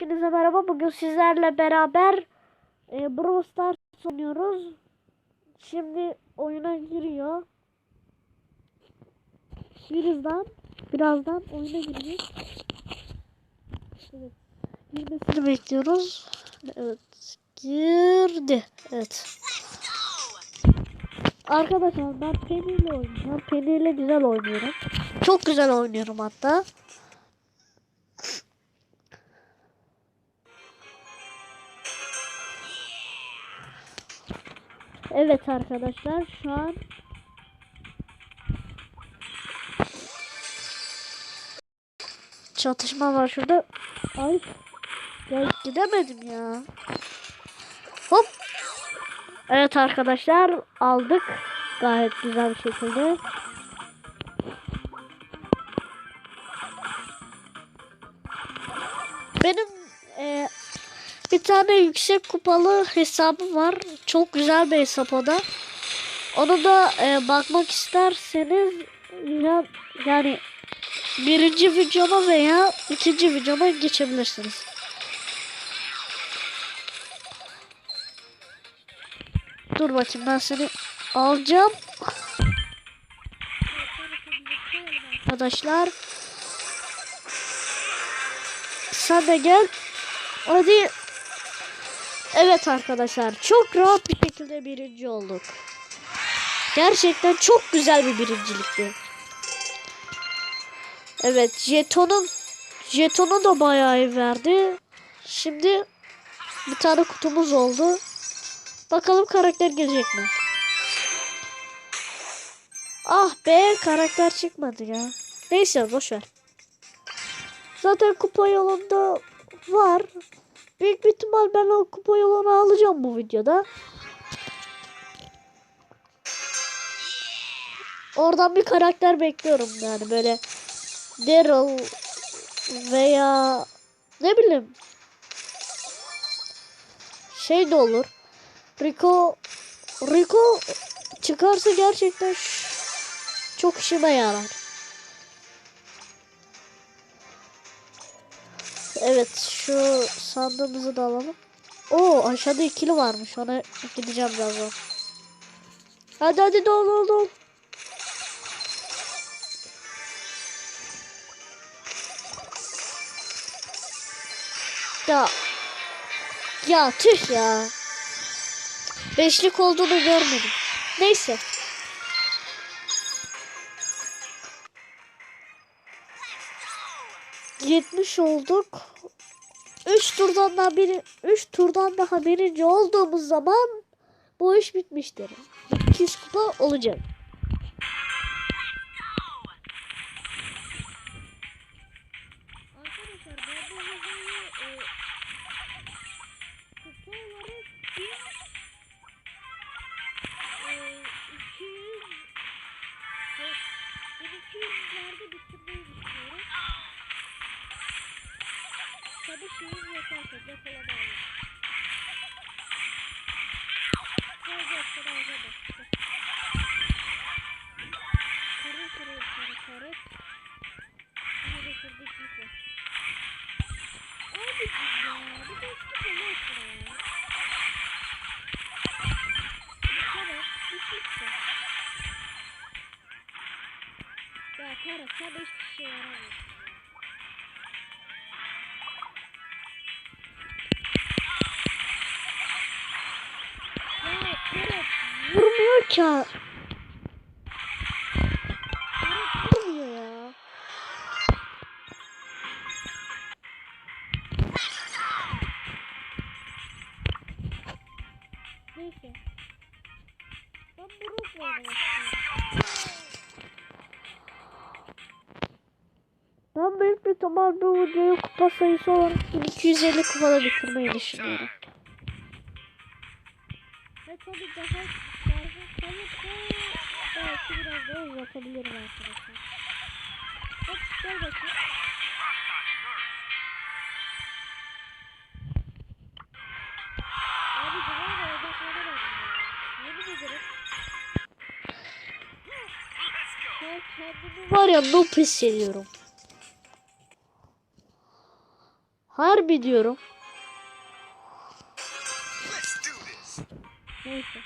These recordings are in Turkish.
Hepinize merhaba. Bugün sizlerle beraber e, Brawl Stars oynuyoruz. Şimdi oyuna giriyor. Birazdan, birazdan oyuna girecek. Evet. Girmesini bekliyoruz. Evet. Girdi. Evet. Arkadaşlar ben Penny ile oynayacağım. Penny ile güzel oynuyorum. Çok güzel oynuyorum hatta. Evet arkadaşlar şu an çatışma var şurada. Ay ya gidemedim ya. Hop. Evet arkadaşlar aldık gayet güzel bir şekilde. Benim e, bir tane yüksek kupalı hesabım var. Çok güzel bir hesap o da. Onu da e, bakmak isterseniz ya, yani birinci videoma veya ikinci videoma geçebilirsiniz. Dur bakayım ben seni alacağım. Arkadaşlar. Sen de gel. Hadi. Evet arkadaşlar çok rahat bir şekilde birinci olduk. Gerçekten çok güzel bir birincilikti. Evet jetonun jetonu da bayağı verdi. Şimdi bir tane kutumuz oldu. Bakalım karakter gelecek mi? Ah be karakter çıkmadı ya. Neyse boş ver. Zaten kupa yolunda var. Büyük ihtimal ben o kupa yolunu alacağım bu videoda. Oradan bir karakter bekliyorum yani böyle Daryl veya ne bileyim şey de olur. Rico Rico çıkarsa gerçekten çok işime yarar. Evet şu sandığımızı da alalım. Oo aşağıda ikili varmış. Ona gideceğim birazdan. Hadi hadi dol dol dol. Ya. Ya tüh ya. Beşlik olduğunu görmedim. Neyse. Yetmiş olduk. 3 turdan daha biri 3 turdan daha birinci olduğumuz zaman bu iş bitmiştir. 200 kupa olacak. Vurmuyor ki. Vurmuyor ya. Neyse. Ben Brook'la. Ben büyük bir ihtimal bu videoyu kupa sayısı olarak 250 kupada bitirmeyi düşünüyorum. Ve tabii daha kalırsa belki biraz daha uzatabilirim arkadaşlar. Hop gel bakayım. Abi güzel de odaklanamadım ya. Yemin ederim. Ya kendimi var ya noob hissediyorum. Harbi diyorum. Neyse.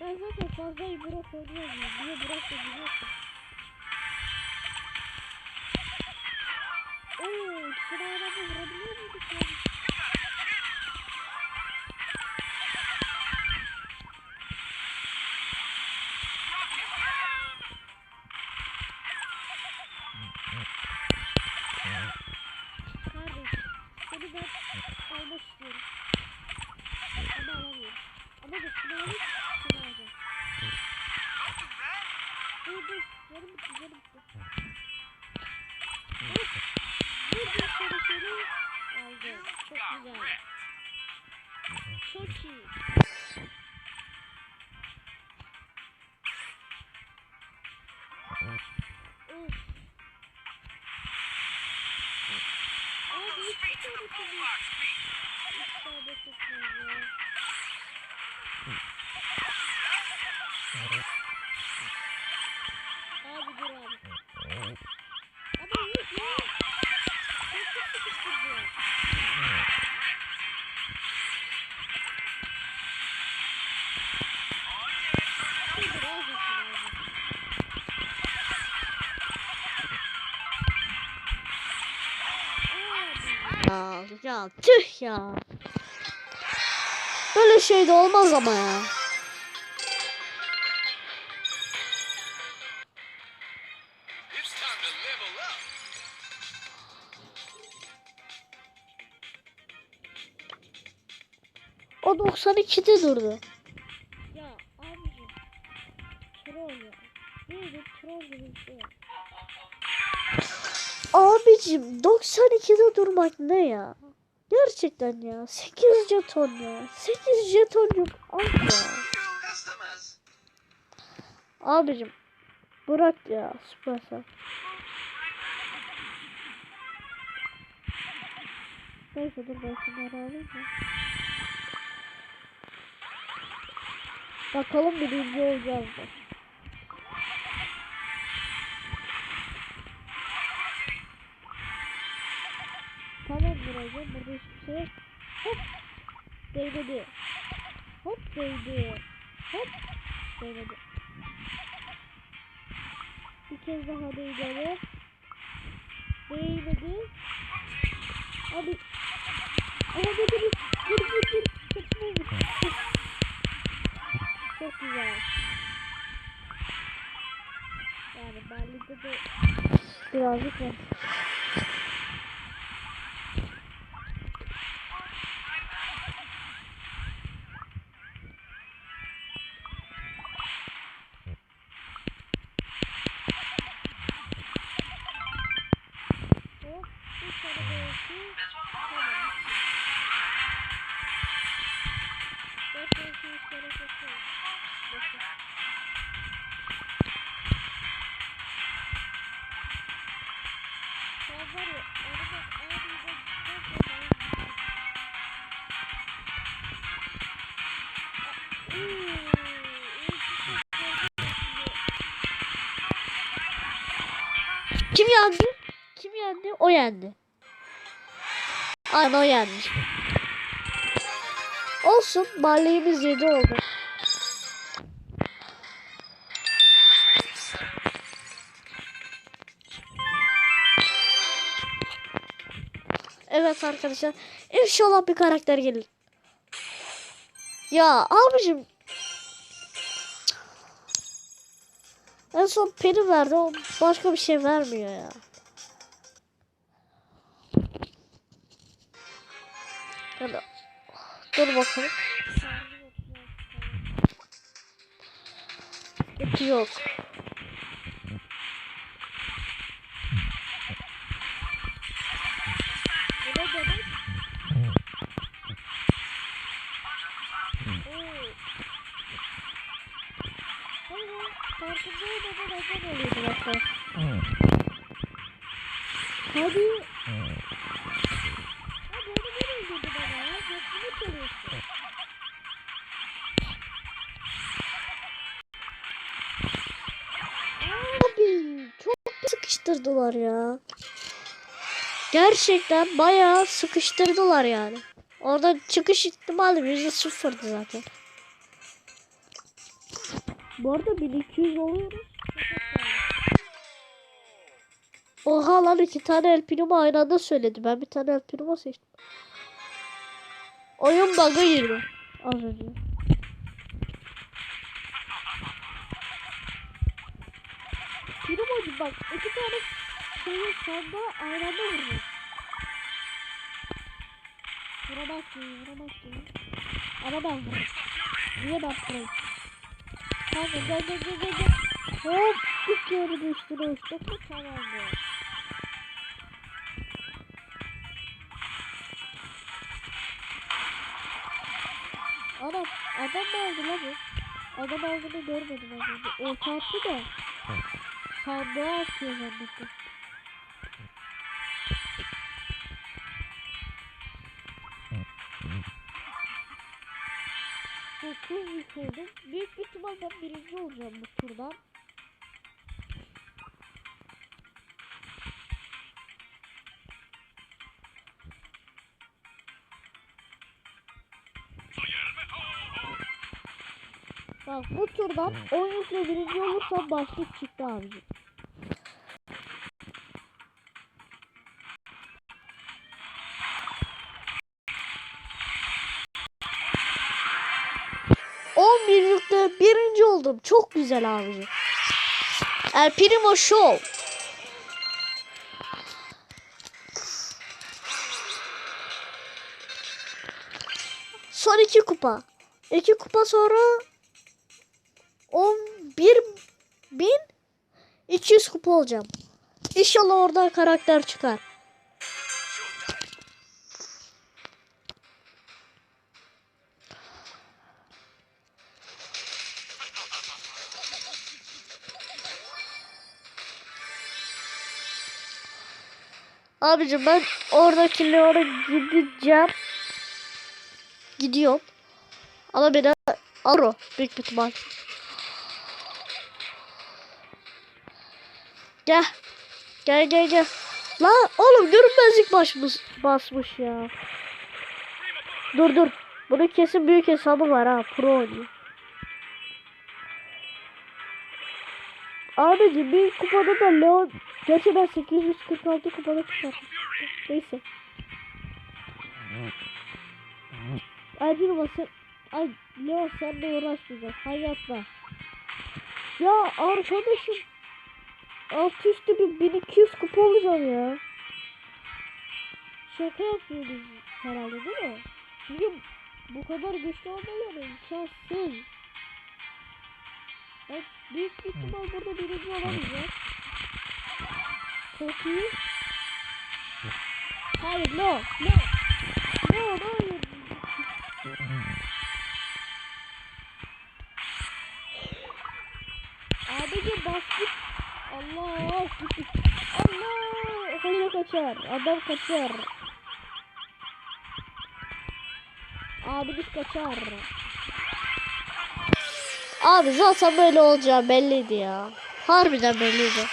Ben zaten fazla iyi bırak oynayamıyorum. Niye bırak da biliyorsun. Oo, ikisini aynı anda vurabiliyor muyduk ya? Aldım. Çok güzel. Çok iyi. Of. Abi hiç ya, tüh ya. Böyle şey de olmaz ama ya. It's time to level up. O 92'de durdu. Ya abicim. Troll ya. Neydi troll gibi bir şey. Abicim 92'de durmak ne ya? Gerçekten ya. 8 jeton ya. 8 jeton yok. Al ya. Abicim. Bırak ya. Süpersel. Neyse dur ben şunları alayım. Bakalım birinci olacağız mı? Tamam buraya burada hiçbir yok. Hop. Değmedi. Hop değdi. Hop. Değmedi. Bir kez daha değdi. Değmedi. Abi. Ama dur dur dur dur dur. Saçma olmuş. Çok güzel. Yani Berlin'de de birazcık var. Kim yendi? Kim yendi? O yendi. Aynen o yendi. Olsun. Mahallemiz yedi oldu. Evet arkadaşlar. İnşallah bir karakter gelir. Ya abicim. En son peri verdi. O başka bir şey vermiyor ya. Hadi. Dur bakalım. Yok. Sıkıştırdılar ya. Gerçekten bayağı sıkıştırdılar yani. Orada çıkış ihtimali yüzde sıfırdı zaten. Bu arada 1200 oluyoruz. Oha lan iki tane El Primo aynı anda söyledi. Ben bir tane El Primo seçtim. Oyun bug'a girdi. Az önce. Bak iki tane şeyi sanda aynı anda vurdu. Vuramazsın, vuramazsın. Ama ben vurayım. Niye ben vurayım? Kanka gel gel gel gel. Hop! Yeri düştüre uçtuk mu tamamdır. Adam, adam mı aldı lan bu? Adam aldığını görmedim az önce. Orta attı da. Sandığa atıyor zannettim. Dokuz yük oldum. Büyük bir ihtimal ben birinci olacağım bu turdan. Bak bu turdan 10 yükle birinci olursam başlık çıktı abicim. On bir yükle birinci oldum. Çok güzel abicim. El Primo Show. Son iki kupa. İki kupa sonra 11 bin 200 kupa olacağım. İnşallah oradan karakter çıkar. Abicim ben oradaki Leon'a gideceğim. Gidiyorum. Ama beni Aro büyük ihtimal. Gel. Gel gel gel. Lan oğlum görünmezlik başmış, basmış ya. Dur dur. Bunun kesin büyük hesabı var ha. Pro oynuyor. Abicim bir kupada da Leon Gerçi ben 846 kupada çıkarttım. Neyse. Ay bir basın. Ay Leon senle uğraşmayacağım. Hayatta. Ya arkadaşım. Alt üstü bir 1200 kupa olacağım ya. Şaka yapıyorsunuz herhalde değil mi? Çünkü bu kadar güçlü olmaları imkansız. Ben büyük bir ihtimal burada birinci olamayacağım. Çok iyi. Hayır no no. No no hayır. Abicim bastık. Allah. Allah. Hoca kaçar. Adam kaçar. Abimiz kaçar. Abi zaten böyle olacağı belliydi ya. Harbiden belliydi.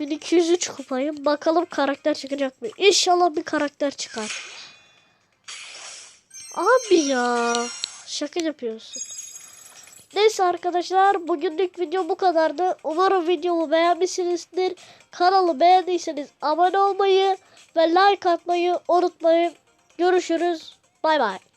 Bin 203 kupayım. Bakalım karakter çıkacak mı? İnşallah bir karakter çıkar. Abi ya. Şaka yapıyorsun. Neyse arkadaşlar bugünlük video bu kadardı. Umarım videomu beğenmişsinizdir. Kanalı beğendiyseniz abone olmayı ve like atmayı unutmayın. Görüşürüz. Bay bay.